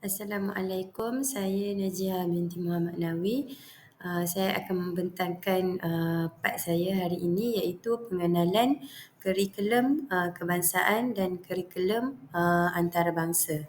Assalamualaikum, saya Najihah binti Muhammad Nawi. Uh, saya akan membentangkan uh, part saya hari ini iaitu pengenalan kurikulum uh, kebangsaan dan kurikulum uh, antarabangsa.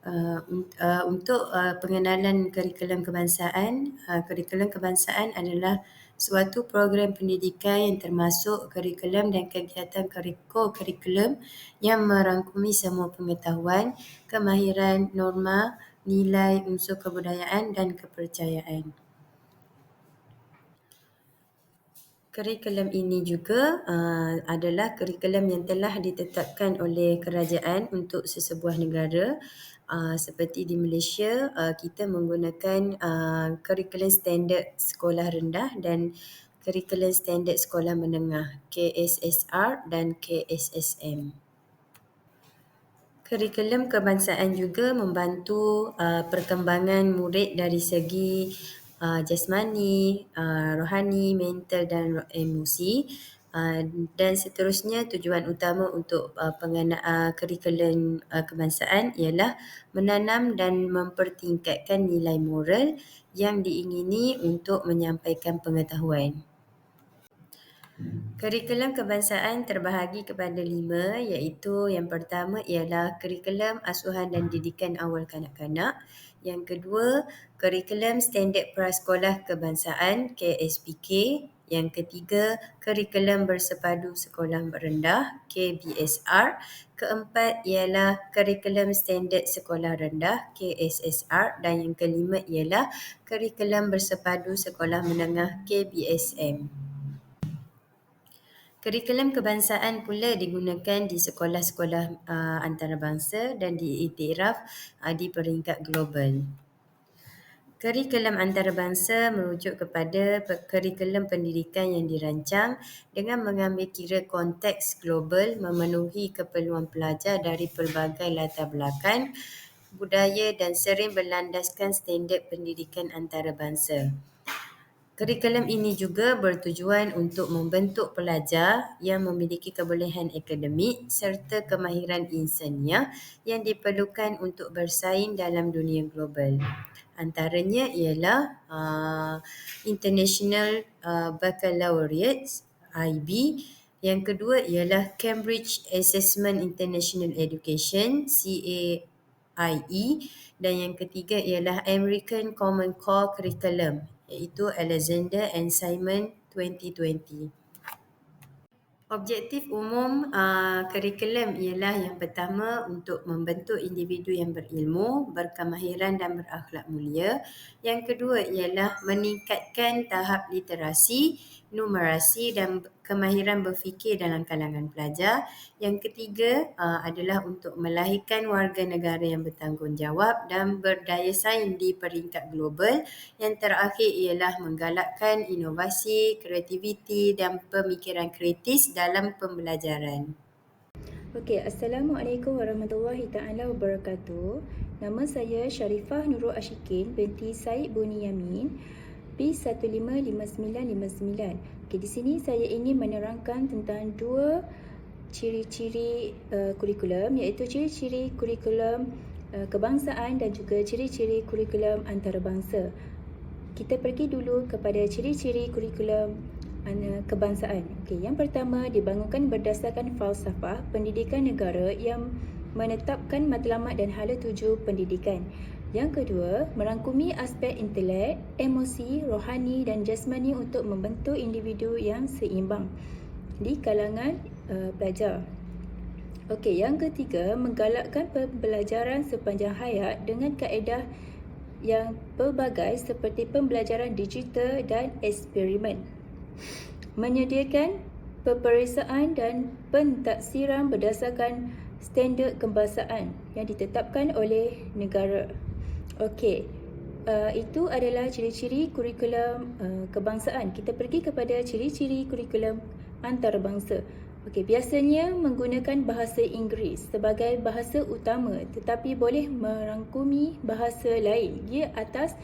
Uh, uh, untuk uh, pengenalan kurikulum kebangsaan, uh, kurikulum kebangsaan adalah suatu program pendidikan yang termasuk kurikulum dan kegiatan ko-kurikulum yang merangkumi semua pengetahuan, kemahiran, norma, nilai, unsur kebudayaan dan kepercayaan. Kurikulum ini juga uh, adalah kurikulum yang telah ditetapkan oleh kerajaan untuk sesebuah negara. Uh, seperti di Malaysia, uh, kita menggunakan uh, kurikulum standard sekolah rendah dan kurikulum standard sekolah menengah KSSR dan KSSM. Kurikulum kebangsaan juga membantu uh, perkembangan murid dari segi uh, jasmani, uh, rohani, mental dan emosi. Uh, dan seterusnya tujuan utama untuk uh, penganaan kurikulum uh, kebangsaan ialah menanam dan mempertingkatkan nilai moral yang diingini untuk menyampaikan pengetahuan. Kurikulum kebangsaan terbahagi kepada lima iaitu yang pertama ialah kurikulum asuhan dan didikan awal kanak-kanak. Yang kedua, kurikulum standard prasekolah kebangsaan KSPK. Yang ketiga, kurikulum bersepadu sekolah rendah KBSR. Keempat ialah kurikulum standard sekolah rendah KSSR dan yang kelima ialah kurikulum bersepadu sekolah menengah KBSM. Kurikulum kebangsaan pula digunakan di sekolah-sekolah uh, antarabangsa dan diiktiraf uh, di peringkat global. Kurikulum antarabangsa merujuk kepada kurikulum pendidikan yang dirancang dengan mengambil kira konteks global memenuhi keperluan pelajar dari pelbagai latar belakang, budaya dan sering berlandaskan standard pendidikan antarabangsa. Kurikulum ini juga bertujuan untuk membentuk pelajar yang memiliki kebolehan akademik serta kemahiran insaniah yang diperlukan untuk bersaing dalam dunia global. Antaranya ialah uh, International uh, Baccalaureate IB. Yang kedua ialah Cambridge Assessment International Education CAIE dan yang ketiga ialah American Common Core Curriculum iaitu Alexander and Simon 2020. Objektif umum uh, kurikulum ialah yang pertama untuk membentuk individu yang berilmu, berkemahiran dan berakhlak mulia. Yang kedua ialah meningkatkan tahap literasi, numerasi dan kemahiran berfikir dalam kalangan pelajar. Yang ketiga uh, adalah untuk melahirkan warga negara yang bertanggungjawab dan berdaya saing di peringkat global. Yang terakhir ialah menggalakkan inovasi, kreativiti dan pemikiran kritis dalam pembelajaran. Okey, Assalamualaikum warahmatullahi taala wabarakatuh. Nama saya Sharifah Nurul Ashikin binti Said Buni Yamin. P155959. Okey, di sini saya ingin menerangkan tentang dua ciri-ciri uh, kurikulum iaitu ciri-ciri kurikulum uh, kebangsaan dan juga ciri-ciri kurikulum antarabangsa. Kita pergi dulu kepada ciri-ciri kurikulum kebangsaan. Okey, yang pertama dibangunkan berdasarkan falsafah pendidikan negara yang menetapkan matlamat dan hala tuju pendidikan. Yang kedua, merangkumi aspek intelek, emosi, rohani dan jasmani untuk membentuk individu yang seimbang di kalangan uh, pelajar. Okey, yang ketiga, menggalakkan pembelajaran sepanjang hayat dengan kaedah yang pelbagai seperti pembelajaran digital dan eksperimen. Menyediakan peperiksaan dan pentaksiran berdasarkan standard kebangsaan yang ditetapkan oleh negara. Okey, uh, itu adalah ciri-ciri kurikulum uh, kebangsaan. Kita pergi kepada ciri-ciri kurikulum antarabangsa. Okey, biasanya menggunakan bahasa Inggeris sebagai bahasa utama tetapi boleh merangkumi bahasa lain. Ia atas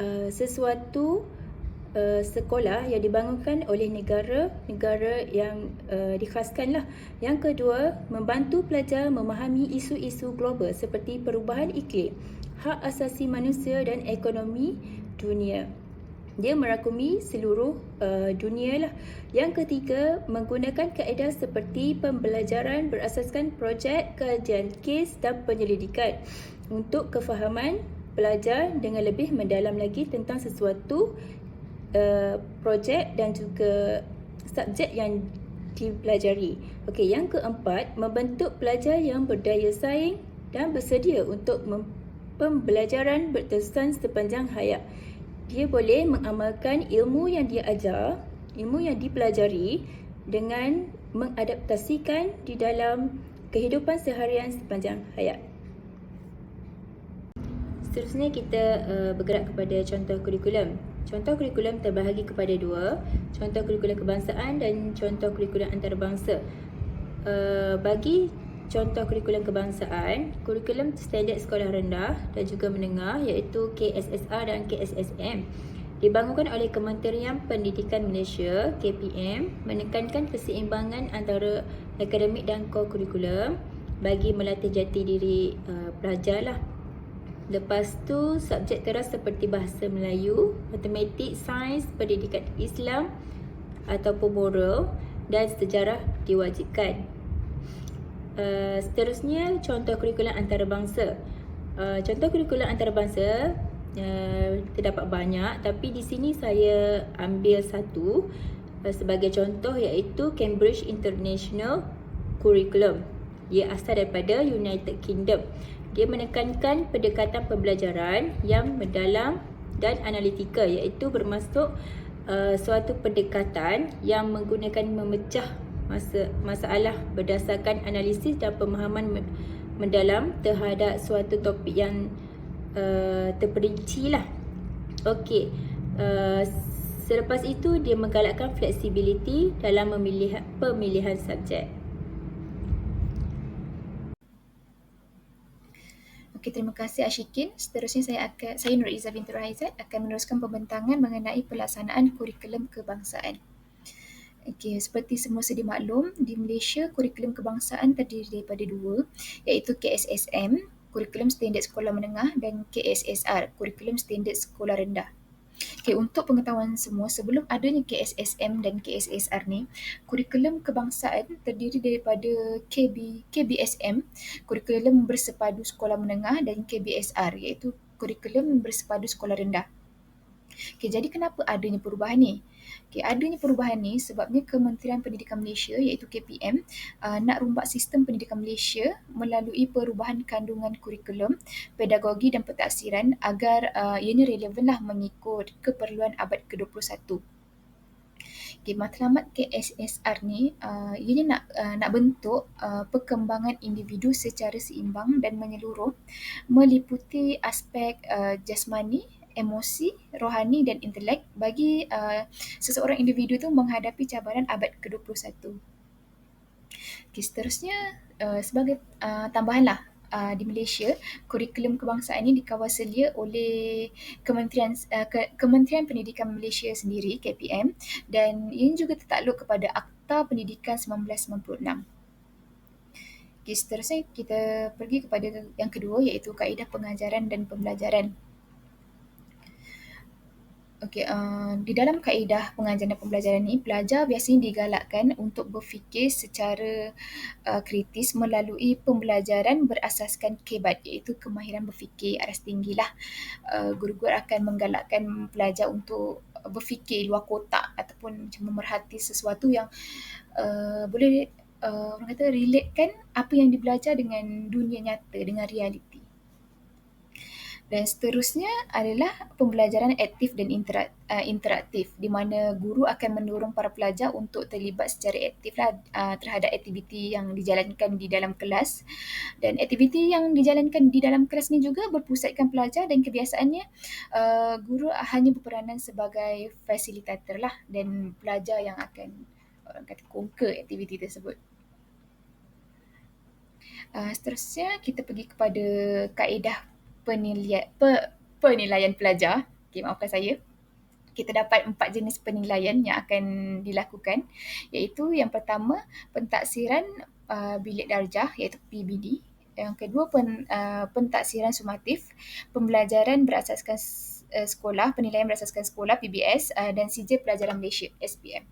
uh, sesuatu uh, sekolah yang dibangunkan oleh negara-negara yang uh, dikhaskan lah. Yang kedua, membantu pelajar memahami isu-isu global seperti perubahan iklim, hak asasi manusia dan ekonomi dunia. Dia merakumi seluruh uh, dunia lah. Yang ketiga, menggunakan kaedah seperti pembelajaran berasaskan projek, kajian kes dan penyelidikan untuk kefahaman pelajar dengan lebih mendalam lagi tentang sesuatu uh, projek dan juga subjek yang dipelajari. Okey, yang keempat, membentuk pelajar yang berdaya saing dan bersedia untuk pembelajaran berterusan sepanjang hayat dia boleh mengamalkan ilmu yang dia ajar, ilmu yang dipelajari dengan mengadaptasikan di dalam kehidupan seharian sepanjang hayat. Seterusnya kita uh, bergerak kepada contoh kurikulum. Contoh kurikulum terbahagi kepada dua, contoh kurikulum kebangsaan dan contoh kurikulum antarabangsa. Uh, bagi contoh kurikulum kebangsaan, kurikulum standard sekolah rendah dan juga menengah iaitu KSSR dan KSSM dibangunkan oleh Kementerian Pendidikan Malaysia KPM menekankan keseimbangan antara akademik dan kurikulum bagi melatih jati diri uh, pelajar lah. Lepas tu subjek teras seperti bahasa Melayu, matematik, sains, pendidikan Islam ataupun moral dan sejarah diwajibkan. Uh, seterusnya contoh kurikulum antarabangsa. Uh, contoh kurikulum antarabangsa uh, terdapat banyak tapi di sini saya ambil satu uh, sebagai contoh iaitu Cambridge International Curriculum. Ia asal daripada United Kingdom. Dia menekankan pendekatan pembelajaran yang mendalam dan analitikal iaitu bermaksud uh, suatu pendekatan yang menggunakan memecah masa masalah berdasarkan analisis dan pemahaman mendalam terhadap suatu topik yang uh, terperinci lah. Okey. Uh, selepas itu dia menggalakkan flexibility dalam memilih pemilihan subjek. Okey, terima kasih Ashikin. Seterusnya saya akan saya Nur Izzah binti Raizat akan meneruskan pembentangan mengenai pelaksanaan kurikulum kebangsaan. Okey, seperti semua sedia maklum, di Malaysia kurikulum kebangsaan terdiri daripada dua iaitu KSSM, kurikulum standard sekolah menengah dan KSSR, kurikulum standard sekolah rendah. Okey, untuk pengetahuan semua, sebelum adanya KSSM dan KSSR ni, kurikulum kebangsaan terdiri daripada KB, KBSM, kurikulum bersepadu sekolah menengah dan KBSR iaitu kurikulum bersepadu sekolah rendah. Okey, jadi kenapa adanya perubahan ni? Okay, adanya perubahan ni sebabnya Kementerian Pendidikan Malaysia iaitu KPM uh, nak rombak sistem pendidikan Malaysia melalui perubahan kandungan kurikulum, pedagogi dan pentaksiran agar uh, ianya relevan lah mengikut keperluan abad ke-21. Okay, matlamat KSSR ni uh, ianya nak uh, nak bentuk uh, perkembangan individu secara seimbang dan menyeluruh meliputi aspek uh, jasmani, emosi, rohani dan intelek bagi uh, seseorang individu tu menghadapi cabaran abad ke-21. Okay, seterusnya uh, sebagai uh, tambahanlah uh, di Malaysia, kurikulum kebangsaan ini dikawal selia oleh Kementerian uh, Ke- Kementerian Pendidikan Malaysia sendiri KPM dan ini juga tertakluk kepada Akta Pendidikan 1996. Okay, seterusnya kita pergi kepada yang kedua iaitu kaedah pengajaran dan pembelajaran. Okey, uh, di dalam kaedah pengajaran dan pembelajaran ini, pelajar biasanya digalakkan untuk berfikir secara uh, kritis melalui pembelajaran berasaskan kebat iaitu kemahiran berfikir aras tinggi lah. Uh, guru-guru akan menggalakkan pelajar untuk berfikir luar kotak ataupun macam memerhati sesuatu yang uh, boleh uh, orang kata relate kan apa yang dibelajar dengan dunia nyata, dengan realiti. Dan seterusnya adalah pembelajaran aktif dan uh, interaktif di mana guru akan mendorong para pelajar untuk terlibat secara aktif lah, uh, terhadap aktiviti yang dijalankan di dalam kelas. Dan aktiviti yang dijalankan di dalam kelas ni juga berpusatkan pelajar dan kebiasaannya uh, guru hanya berperanan sebagai fasilitator lah dan pelajar yang akan orang kata conquer aktiviti tersebut. Uh, seterusnya kita pergi kepada kaedah penilaian pe, penilaian pelajar. Okey, maafkan saya. kita dapat empat jenis penilaian yang akan dilakukan iaitu yang pertama pentaksiran uh, bilik darjah iaitu PBD yang kedua pen, uh, pentaksiran sumatif pembelajaran berasaskan uh, sekolah penilaian berasaskan sekolah PBS uh, dan sijil pelajaran Malaysia SPM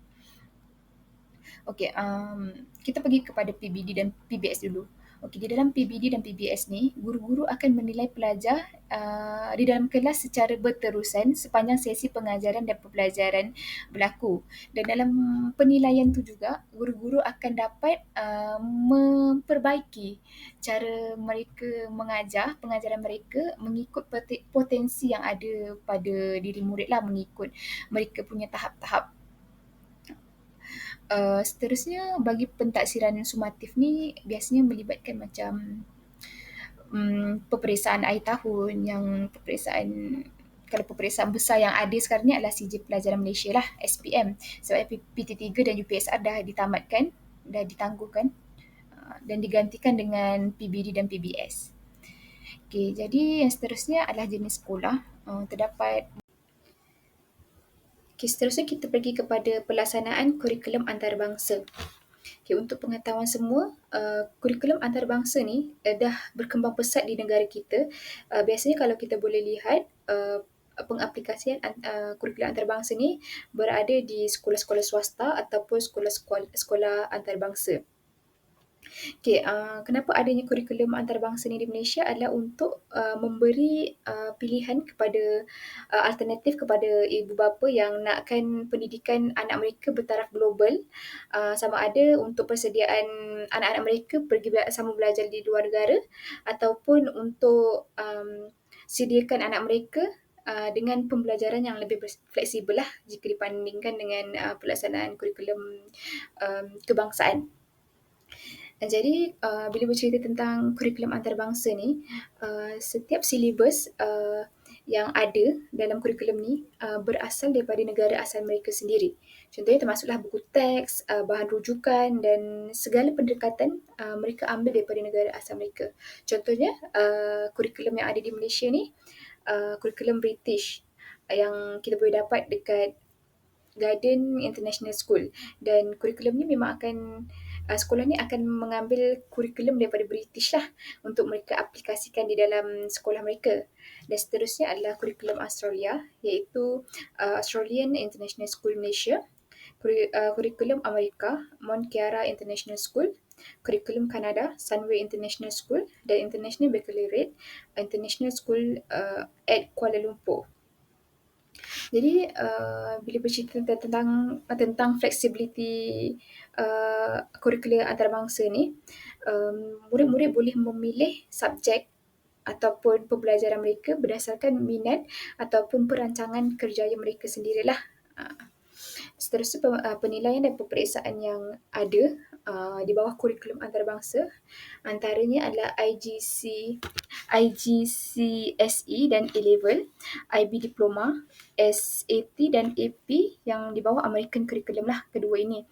Okey, um, kita pergi kepada PBD dan PBS dulu. Okey, di dalam PBD dan PBS ni, guru-guru akan menilai pelajar uh, di dalam kelas secara berterusan sepanjang sesi pengajaran dan pembelajaran berlaku. Dan dalam penilaian tu juga, guru-guru akan dapat uh, memperbaiki cara mereka mengajar, pengajaran mereka mengikut potensi yang ada pada diri murid lah, mengikut mereka punya tahap-tahap Uh, seterusnya bagi pentaksiran sumatif ni biasanya melibatkan macam um, peperiksaan akhir tahun yang peperiksaan kalau peperiksaan besar yang ada sekarang ni adalah CJ Pelajaran Malaysia lah SPM sebab PT3 dan UPSR dah ditamatkan dah ditangguhkan uh, dan digantikan dengan PBD dan PBS. Okay, jadi yang seterusnya adalah jenis sekolah. Uh, terdapat Okay, seterusnya kita pergi kepada pelaksanaan kurikulum antarabangsa. Okay, untuk pengetahuan semua, uh, kurikulum antarabangsa ni uh, dah berkembang pesat di negara kita. Uh, biasanya kalau kita boleh lihat, uh, pengaplikasian uh, kurikulum antarabangsa ni berada di sekolah-sekolah swasta ataupun sekolah-sekolah sekolah antarabangsa. Okay, uh, kenapa adanya kurikulum antarabangsa ni di Malaysia adalah untuk uh, memberi uh, pilihan kepada uh, alternatif kepada ibu bapa yang nakkan pendidikan anak mereka bertaraf global uh, sama ada untuk persediaan anak-anak mereka pergi sama belajar di luar negara ataupun untuk um, sediakan anak mereka Uh, dengan pembelajaran yang lebih fleksibel lah jika dibandingkan dengan uh, pelaksanaan kurikulum um, kebangsaan. Jadi uh, bila bercerita tentang kurikulum antarabangsa ni, uh, setiap silibus uh, yang ada dalam kurikulum ni uh, berasal daripada negara asal mereka sendiri. Contohnya termasuklah buku teks, uh, bahan rujukan dan segala pendekatan uh, mereka ambil daripada negara asal mereka. Contohnya uh, kurikulum yang ada di Malaysia ni, uh, kurikulum British yang kita boleh dapat dekat Garden International School dan kurikulum ni memang akan sekolah ni akan mengambil kurikulum daripada British lah untuk mereka aplikasikan di dalam sekolah mereka. Dan seterusnya adalah kurikulum Australia iaitu uh, Australian International School Malaysia, uh, kurikulum Amerika Mount Kiara International School, kurikulum Kanada Sunway International School dan International Baccalaureate International School uh, at Kuala Lumpur. Jadi uh, bila bercerita tentang tentang flexibility uh, kurikulum antarabangsa ni, um, murid-murid boleh memilih subjek ataupun pembelajaran mereka berdasarkan minat ataupun perancangan kerjaya mereka sendirilah. Uh, seterusnya penilaian dan peperiksaan yang ada uh, di bawah kurikulum antarabangsa antaranya adalah IGC IGCSE dan A-level, IB diploma, SAT dan AP yang di bawah American curriculum lah kedua ini.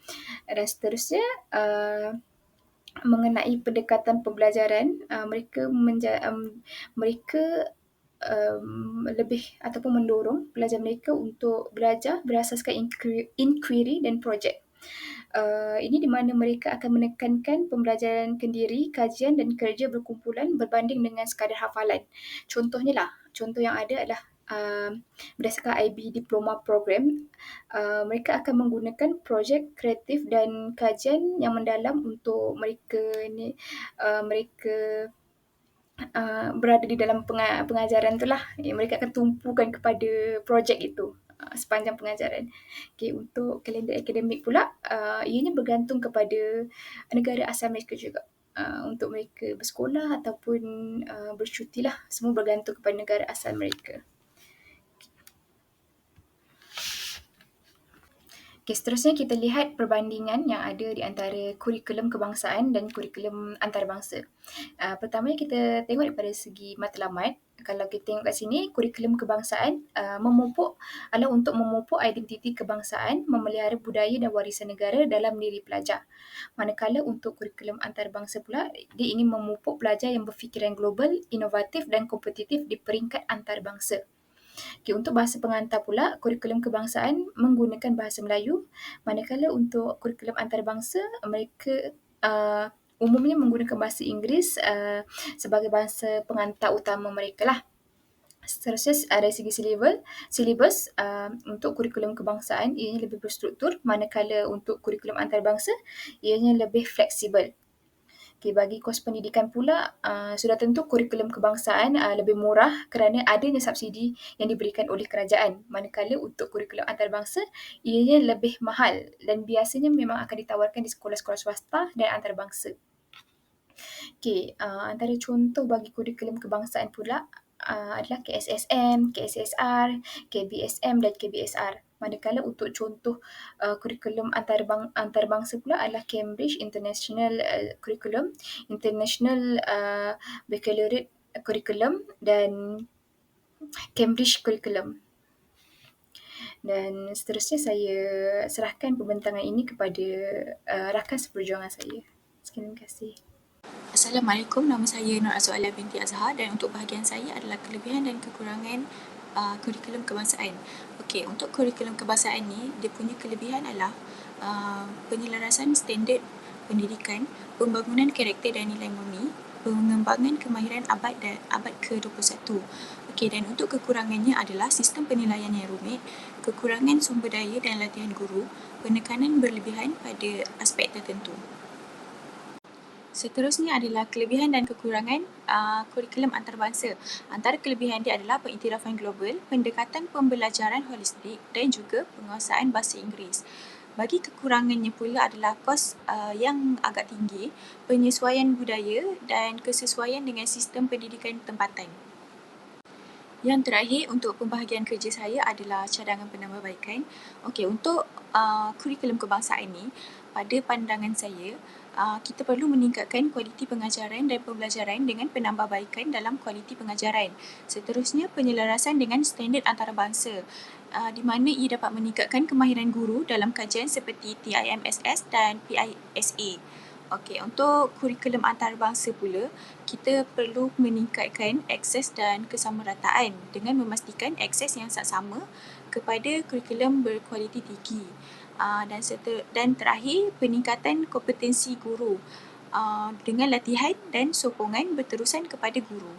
Dan seterusnya uh, mengenai pendekatan pembelajaran uh, mereka menja- um, mereka um, lebih ataupun mendorong pelajar mereka untuk belajar berasaskan inquiry, dan projek. Uh, ini di mana mereka akan menekankan pembelajaran kendiri, kajian dan kerja berkumpulan berbanding dengan sekadar hafalan. Contohnya lah, contoh yang ada adalah uh, berdasarkan IB Diploma Program, uh, mereka akan menggunakan projek kreatif dan kajian yang mendalam untuk mereka ni uh, mereka uh, berada di dalam pengajaran tu lah. Mereka akan tumpukan kepada projek itu. Uh, sepanjang pengajaran. Okay, untuk kalender akademik pula, uh, ianya bergantung kepada negara asal mereka juga. Uh, untuk mereka bersekolah ataupun uh, bercuti lah. Semua bergantung kepada negara asal mereka. Okay, seterusnya kita lihat perbandingan yang ada di antara kurikulum kebangsaan dan kurikulum antarabangsa. Uh, pertamanya kita tengok daripada segi matlamat kalau kita tengok kat sini, kurikulum kebangsaan uh, memupuk adalah untuk memupuk identiti kebangsaan, memelihara budaya dan warisan negara dalam diri pelajar. Manakala untuk kurikulum antarabangsa pula, dia ingin memupuk pelajar yang berfikiran global, inovatif dan kompetitif di peringkat antarabangsa. Okay, untuk bahasa pengantar pula, kurikulum kebangsaan menggunakan bahasa Melayu, manakala untuk kurikulum antarabangsa, mereka uh, umumnya menggunakan bahasa Inggeris uh, sebagai bahasa pengantar utama mereka lah. Seterusnya dari segi silibus, silibus uh, untuk kurikulum kebangsaan ianya lebih berstruktur manakala untuk kurikulum antarabangsa ianya lebih fleksibel. Okay, bagi kos pendidikan pula, uh, sudah tentu kurikulum kebangsaan uh, lebih murah kerana adanya subsidi yang diberikan oleh kerajaan. Manakala untuk kurikulum antarabangsa, ianya lebih mahal dan biasanya memang akan ditawarkan di sekolah-sekolah swasta dan antarabangsa. Okay, uh, antara contoh bagi kurikulum kebangsaan pula uh, adalah KSSM, KSSR, KBSM dan KBSR. Manakala untuk contoh uh, kurikulum antarabang, antarabangsa pula adalah Cambridge International uh, Curriculum, International uh, Baccalaureate Curriculum dan Cambridge Curriculum. Dan seterusnya saya serahkan pembentangan ini kepada uh, rakan seperjuangan saya. Sekian terima kasih. Assalamualaikum, nama saya Nur Azuala binti Azhar dan untuk bahagian saya adalah kelebihan dan kekurangan uh, kurikulum kebangsaan. Okey, untuk kurikulum kebangsaan ni, dia punya kelebihan adalah uh, penyelarasan standard pendidikan, pembangunan karakter dan nilai murni, pengembangan kemahiran abad dan abad ke-21. Okey, dan untuk kekurangannya adalah sistem penilaian yang rumit, kekurangan sumber daya dan latihan guru, penekanan berlebihan pada aspek tertentu. Seterusnya adalah kelebihan dan kekurangan uh, kurikulum antarabangsa. Antara kelebihan dia adalah pengiktirafan global, pendekatan pembelajaran holistik dan juga penguasaan bahasa Inggeris. Bagi kekurangannya pula adalah kos uh, yang agak tinggi, penyesuaian budaya dan kesesuaian dengan sistem pendidikan tempatan. Yang terakhir untuk pembahagian kerja saya adalah cadangan penambahbaikan. Okey, untuk uh, kurikulum kebangsaan ini, pada pandangan saya, uh, kita perlu meningkatkan kualiti pengajaran dan pembelajaran dengan penambahbaikan dalam kualiti pengajaran. Seterusnya, penyelarasan dengan standard antarabangsa uh, di mana ia dapat meningkatkan kemahiran guru dalam kajian seperti TIMSS dan PISA. Okey, untuk kurikulum antarabangsa pula, kita perlu meningkatkan akses dan kesamarataan dengan memastikan akses yang sama kepada kurikulum berkualiti tinggi. Uh, dan seter- dan terakhir peningkatan kompetensi guru uh, dengan latihan dan sokongan berterusan kepada guru.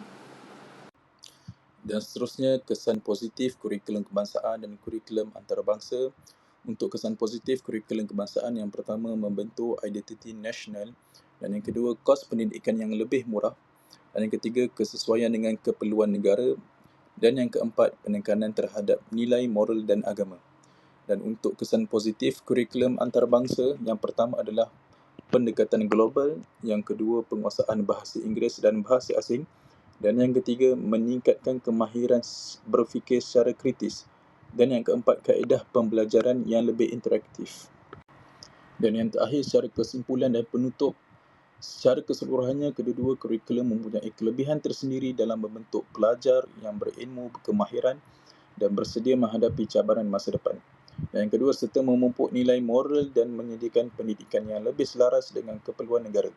Dan seterusnya kesan positif kurikulum kebangsaan dan kurikulum antarabangsa. Untuk kesan positif kurikulum kebangsaan yang pertama membentuk identiti nasional dan yang kedua kos pendidikan yang lebih murah dan yang ketiga kesesuaian dengan keperluan negara dan yang keempat penekanan terhadap nilai moral dan agama. Dan untuk kesan positif kurikulum antarabangsa, yang pertama adalah pendekatan global, yang kedua penguasaan bahasa Inggeris dan bahasa asing, dan yang ketiga meningkatkan kemahiran berfikir secara kritis, dan yang keempat kaedah pembelajaran yang lebih interaktif. Dan yang terakhir secara kesimpulan dan penutup, secara keseluruhannya kedua-dua kurikulum mempunyai kelebihan tersendiri dalam membentuk pelajar yang berilmu, berkemahiran dan bersedia menghadapi cabaran masa depan. Dan yang kedua, serta memupuk nilai moral dan menyediakan pendidikan yang lebih selaras dengan keperluan negara.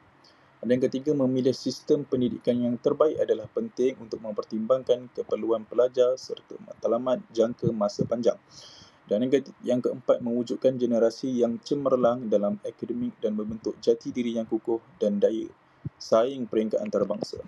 Dan yang ketiga, memilih sistem pendidikan yang terbaik adalah penting untuk mempertimbangkan keperluan pelajar serta matlamat jangka masa panjang. Dan yang keempat, mewujudkan generasi yang cemerlang dalam akademik dan membentuk jati diri yang kukuh dan daya saing peringkat antarabangsa.